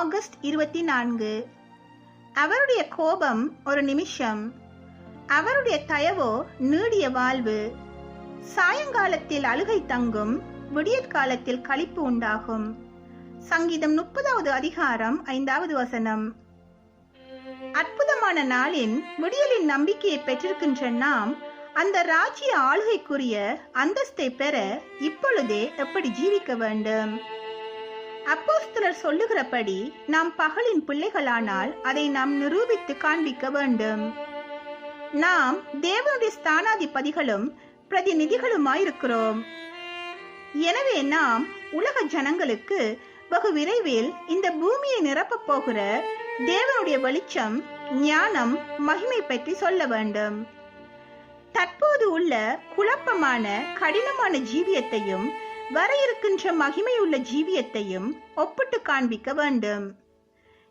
August இருபத்தி நான்கு. அவருடைய கோபம் ஒரு நிமிஷம். அவருடைய தயவோ நீடிய வாழ்வு. சாயங்காலத்தில் அழுகை தங்கும் விடியற்காலத்தில் களிப்பு உண்டாகும். சங்கீதம் முப்பதாவது அதிகாரம் ஐந்தாவது வசனம். அற்புதமான நாளின் விடியலின் நம்பிக்கையை பெற்றிருக்கின்ற நாம் அந்த ராஜ்ய ஆளுகைக்குரிய அந்தஸ்தை பெற இப்பொழுதே எப்படி ஜீவிக்க வேண்டும்? அப்போஸ்தலர் சொல்லுகிறபடி நாம் பகலின் பிள்ளைகளானால் அதை நாம் நிரூபித்து காண்பிக்க வேண்டும். நாம் தேவனுடைய ஸ்தானாதிபதிகளும் பிரதிநிதிகளுமாயிருக்கிறோம். எனவே நாம் உலக ஜனங்களுக்கு வெகு விரைவில் இந்த பூமியை நிரப்பப் போகிற தேவனுடைய வெளிச்சம் ஞானம் மகிமை பற்றி சொல்ல வேண்டும். தற்போது உள்ள குழப்பமான கடினமான ஜீவியத்தையும் வர இருக்கின்ற மகிமையுள்ள ஜீவியத்தையும் ஒப்பிட்டு காண்பிக்க வேண்டும்.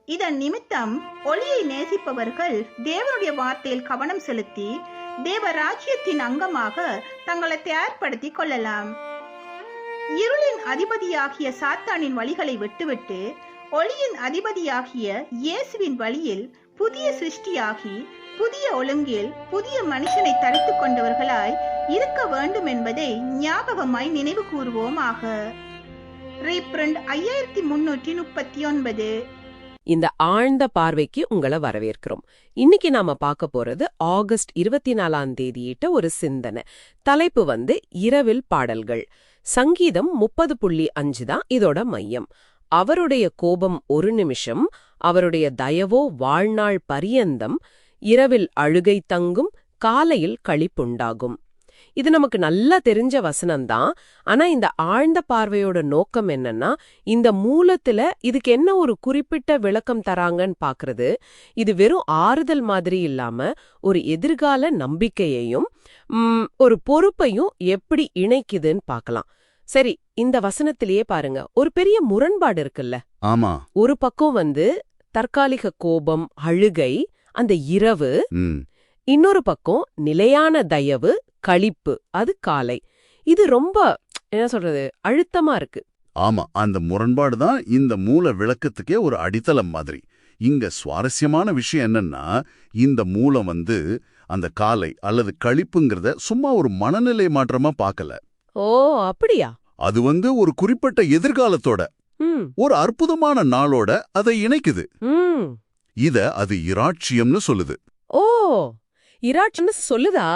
இதன் நிமித்தம் ஒளியை நேசிப்பவர்கள் தேவனுடைய வார்த்தையில் கவனம் செலுத்தி தேவ ராஜ்யத்தின் அங்கமாக தங்களை தயார்படுத்திக் கொள்ளலாம். இருளின் அதிபதியாகிய சாத்தானின் வழிகளை விட்டுவிட்டு ஒளியின் அதிபதியாகிய இயேசுவின் வழியில் புதிய சிருஷ்டியாகி புதிய ஒழுங்கில் புதிய மனுஷனை தரித்துக் கொண்டவர்களாய் இருக்க வேண்டும் என்பதை ஞாபகமாய் நினைவு கூறுவோமாக. ஐயாயிரத்தி முன்னூற்றி முப்பத்தி ஒன்பது. இந்த ஆழ்ந்த பார்வைக்கு உங்களை வரவேற்கிறோம். இன்னைக்கு நாம பார்க்க போறது ஆகஸ்ட் இருபத்தி நாலாம் தேதியிட்ட ஒரு சிந்தனை. தலைப்பு வந்து இரவில் பாடல்கள். சங்கீதம் முப்பது புள்ளி அஞ்சு தான் இதோட மையம். அவருடைய கோபம் ஒரு நிமிஷம் அவருடைய தயவோ வாழ்நாள் பரியந்தம் இரவில் அழுகை தங்கும் காலையில் களிப்புண்டாகும். இது நமக்கு நல்லா தெரிஞ்ச வசனம்தான். ஆனா இந்த ஆழ்ந்த பார்வையோட நோக்கம் என்னன்னா இந்த மூலத்துல இதுக்கு என்ன ஒரு குறிப்பிட்ட விளக்கம் தராங்கன்னு பாக்குறது. இது வெறும் ஆறுதல் மாதிரி இல்லாம ஒரு எதிர்கால நம்பிக்கையையும் ஒரு பொறுப்பையும் எப்படி இணைக்குதுன்னு பார்க்கலாம் சரி இந்த வசனத்திலேயே பாருங்க. ஒரு பெரிய முரண்பாடு இருக்குல்ல? ஆமா. ஒரு பக்கம் வந்து தற்காலிக கோபம் அழுகை அந்த இரவு. இன்னொரு பக்கம் நிலையான தயவு களிப்பு அது காலை. இது ரொம்ப என்ன சொல்றது அழுத்தமா இருக்கு. ஆமா அந்த முரண்பாடு தான் இந்த மூல விளக்கத்துக்கே ஒரு அடித்தளம் மாதிரி. இங்க சுவாரஸ்யமான விஷயம் என்னன்னா இந்த மூலம் வந்து அந்த காலை அல்லது களிப்புங்கிறத சும்மா ஒரு மனநிலை மாற்றமா பார்க்கல. ஓ அப்படியா? அது வந்து ஒரு குறிப்பிட்ட எதிர்காலத்தோட ஒரு அற்புதமான நாளோட அதை இணைக்குது. இத அது இராட்சியம்னு சொல்லுது. ஓ இராட்சன்னு சொல்லுதா?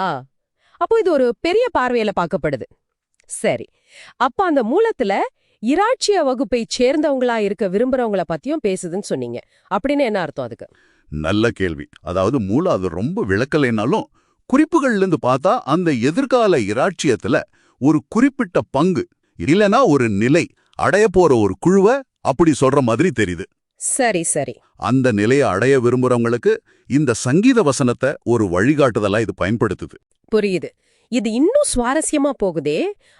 அப்போ இது ஒரு பெரிய பார்வையில பார்க்கப்படுது. சரி. அப்ப அந்த மூலத்துல இராட்சிய வகுப்பை சேர்ந்தவங்களா இருக்க விரும்புறவங்கள பத்தியும் பேசுதுன்னு சொன்னீங்க. அப்படின்னு என்ன அர்த்தம் அதுக்கு? நல்ல கேள்வி. அதாவது மூல அது ரொம்ப விளக்கலைனாலும் குறிப்புகள்ல இருந்து பார்த்தா அந்த எதிர்கால இராட்சியத்துல ஒரு குறிப்பிட்ட பங்கு இல்லனா ஒரு நிலை அடைய போற ஒரு குழுவை அப்படி சொல்ற மாதிரி தெரியுது. சரி சரி. அந்த நிலையை அடைய விரும்புறவங்களுக்கு இந்த சங்கீத வசனத்தை ஒரு வழிகாட்டுதலா இது பயன்படுத்துது. புரியுது. இது இன்னும் சுவாரஸ்யமா போகுதே?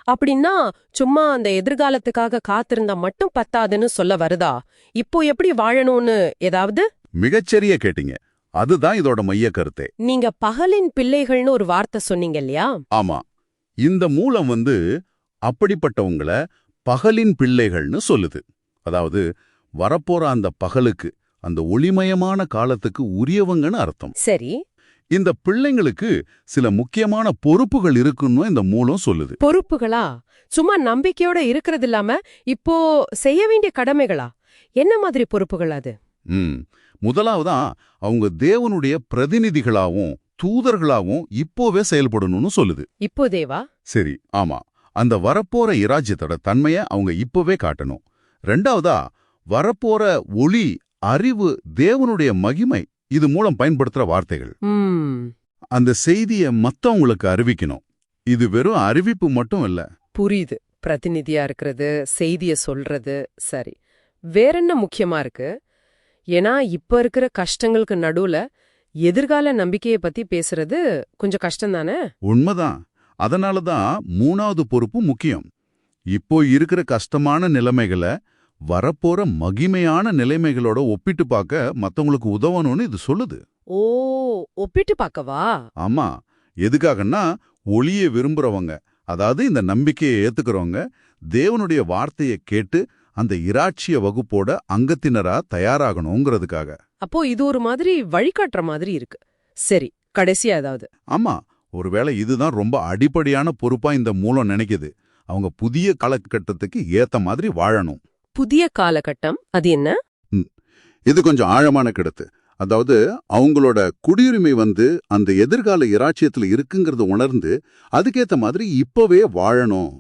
அப்படின்னா சும்மா அந்த எதிர்காலத்துக்காக காத்திருந்தா மட்டும் பத்தாதுன்னு சொல்ல வருதா? இப்போ எப்படி வாழணும்னு ஏதாவது? மிகச்சரிய கேட்டீங்க. அதுதான் இதோட மைய கருத்தே. நீங்க பகலின் பிள்ளைகள்னு ஒரு வார்த்தை சொன்னீங்க இல்லையா? ஆமா. இந்த மூலம் வந்து அப்படிப்பட்டவங்கள பகலின் பிள்ளைகள்னு சொல்லுது. அதாவது வரப்போற அந்த பகலுக்கு அந்த ஒளிமயமான காலத்துக்கு உரியவங்கன்னு அர்த்தம். சரி. இந்த பிள்ளைங்களுக்கு சில முக்கியமான பொறுப்புகள் இருக்குன்னு இந்த மூலம் சொல்லுது. பொறுப்புகளா? சும்மா நம்பிக்கையோட இருக்கிறது இல்லாம இப்போ செய்ய வேண்டிய கடமைகளா? என்ன மாதிரி பொறுப்புகள் அது? ம். முதலாவதா அவங்க தேவனுடைய பிரதிநிதிகளாவும் தூதர்களாவும் இப்போவே செயல்படணும்னு சொல்லுது. இப்போ தேவா? சரி ஆமா. அந்த வரப்போற இராஜ்யத்தோட தன்மைய அவங்க இப்பவே காட்டணும். ரெண்டாவதா வரப்போற ஒளி அறிவு தேவனுடைய மகிமை இது மூலம் பயன்படுத்துற வார்த்தைகள். அந்த செய்திய மத்தவங்களுக்கு அறிவிக்கணும். இது வெறும் அறிவிப்பு மட்டும் இல்ல. புரியுது. பிரதிநிதியா இருக்கிறது செய்திய சொல்றது சரி. வேற என்ன முக்கியமா இருக்கு? ஏன்னா இப்ப இருக்கிற கஷ்டங்களுக்கு நடுவுல எதிர்கால நம்பிக்கைய பத்தி பேசுறது கொஞ்சம் கஷ்டம் தானே உண்மைதான். அதனால தான் மூணாவது பொறுப்பு முக்கியம். இப்போ இருக்கிற கஷ்டமான நிலைமைகளை வரப்போற மகிமையான நிலைமைகளோட ஒப்பிட்டு பார்க்க மத்தவங்களுக்கு உதவணும்னு இது சொல்லுது. ஓ ஒப்பிட்டு பார்க்கவா? ஆமா. எதுக்காகன்னா ஒளியை விரும்புறவங்க அதாவது இந்த நம்பிக்கையை ஏத்துக்கிறவங்க தேவனுடைய வார்த்தையை கேட்டு அந்த இராட்சிய வகுப்போட அங்கத்தினரா தயாராகணுங்கிறதுக்காக. அப்போ இது ஒரு மாதிரி வழிகாட்டுற மாதிரி இருக்கு. சரி கடைசியா ஏதாவது. ஆமா. ஒருவேளை இதுதான் ரொம்ப அடிப்படையான பொறுப்பா இந்த மூலம் நினைக்குது. அவங்க புதிய காலகட்டத்துக்கு ஏத்த மாதிரி வாழணும். புதிய காலகட்டம் அது என்ன? இது கொஞ்சம் ஆழமான கிடத்து அதாவது அவங்களோட குடியுரிமை வந்து அந்த எதிர்கால இராச்சியத்துல இருக்குங்கிறத உணர்ந்து அதுக்கேத்த மாதிரி இப்பவே வாழணும்.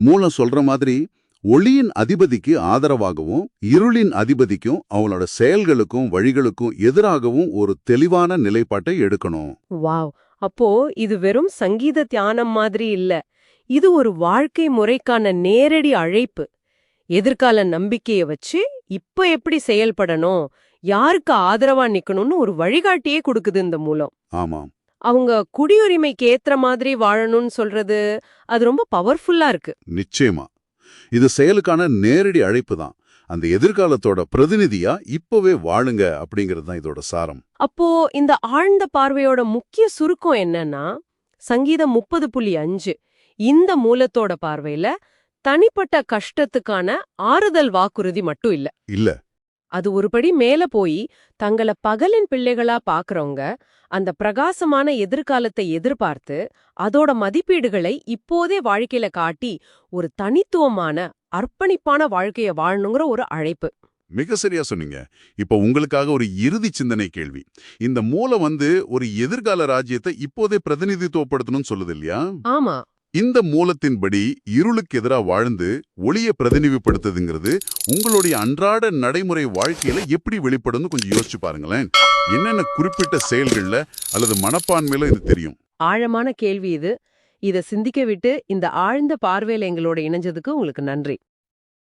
மூலம் சொல்ற மாதிரி ஒளியின் அதிபதிக்கு ஆதரவாகவும் இருளின் அதிபதிக்கும் அவங்களோட செயல்களுக்கும் வழிகளுக்கும் எதிராகவும் ஒரு தெளிவான நிலைப்பாட்டை எடுக்கணும். வாவ்! அப்போ இது வெறும் சங்கீத தியானம் மாதிரி இல்ல. இது ஒரு வாழ்க்கை முறைக்கான நேரடி அழைப்பு. எதிர்கால நம்பிக்கைய வச்சு இப்ப எப்படி செயல்படணும் யாருக்கு ஆதரவா நிக்கணும்னு ஒரு வழிகாட்டியே கொடுக்குது இந்த மூலம். ஆமாம். அவங்க குடியுரிமைக்கு ஏத்த மாதிரி வாழணும்னு சொல்றது அது ரொம்ப பவர்ஃபுல்லா இருக்கு. நிச்சயமா. இது செயலுக்கான நேரடி அழைப்பு தான். அந்த எதிர்காலத்தோட பிரதிநிதியா இப்பவே வாழுங்க அப்படிங்கிறது தான் இதோட சாரம். அப்போ இந்த ஆழ்ந்த பார்வையோட முக்கிய சுருக்கம் என்னன்னா சங்கீதம் முப்பது புள்ளி அஞ்சு. இந்த மூலத்தோட பார்வையில தனிப்பட்ட கஷ்டத்துக்கான ஆறுதல் வாக்குறுதி மட்டும் இல்ல. இல்ல. அது ஒருபடி மேல போய் தங்கள பகலின் பிள்ளைகளா பாக்குறவங்க அந்த பிரகாசமான எதிர்காலத்தை எதிர்பார்த்து அதோட மதிப்பீடுகளை இப்போதே வாழ்க்கையில காட்டி ஒரு தனித்துவமான அர்ப்பணிப்பான வாழ்க்கைய வாழணுங்கிற ஒரு அழைப்பு. மிக சரியா சொன்னீங்க. இப்ப உங்களுக்காக ஒரு இறுதி சிந்தனை கேள்வி. இந்த மூலம் வந்து ஒரு எதிர்கால ராஜ்யத்தை இப்போதே பிரதிநிதித்துவப்படுத்தணும்னு சொல்லுது இல்லையா? ஆமா. இந்த மூலத்தின்படி இருளுக்கு எதிரா வாழ்ந்து ஒளியை பிரதிநிதிப்படுத்துதுங்கிறது உங்களுடைய அன்றாட நடைமுறை வாழ்க்கையில எப்படி வெளிப்படும்னு கொஞ்சம் யோசிச்சு பாருங்களேன். என்னென்ன குறிப்பிட்ட செயல்கள்ல அல்லது மனப்பான்மையில இது தெரியும்? ஆழமான கேள்வி இது. இதை சிந்திக்க விட்டு இந்த ஆழ்ந்த பார்வையில எங்களோட இணைஞ்சதுக்கு உங்களுக்கு நன்றி.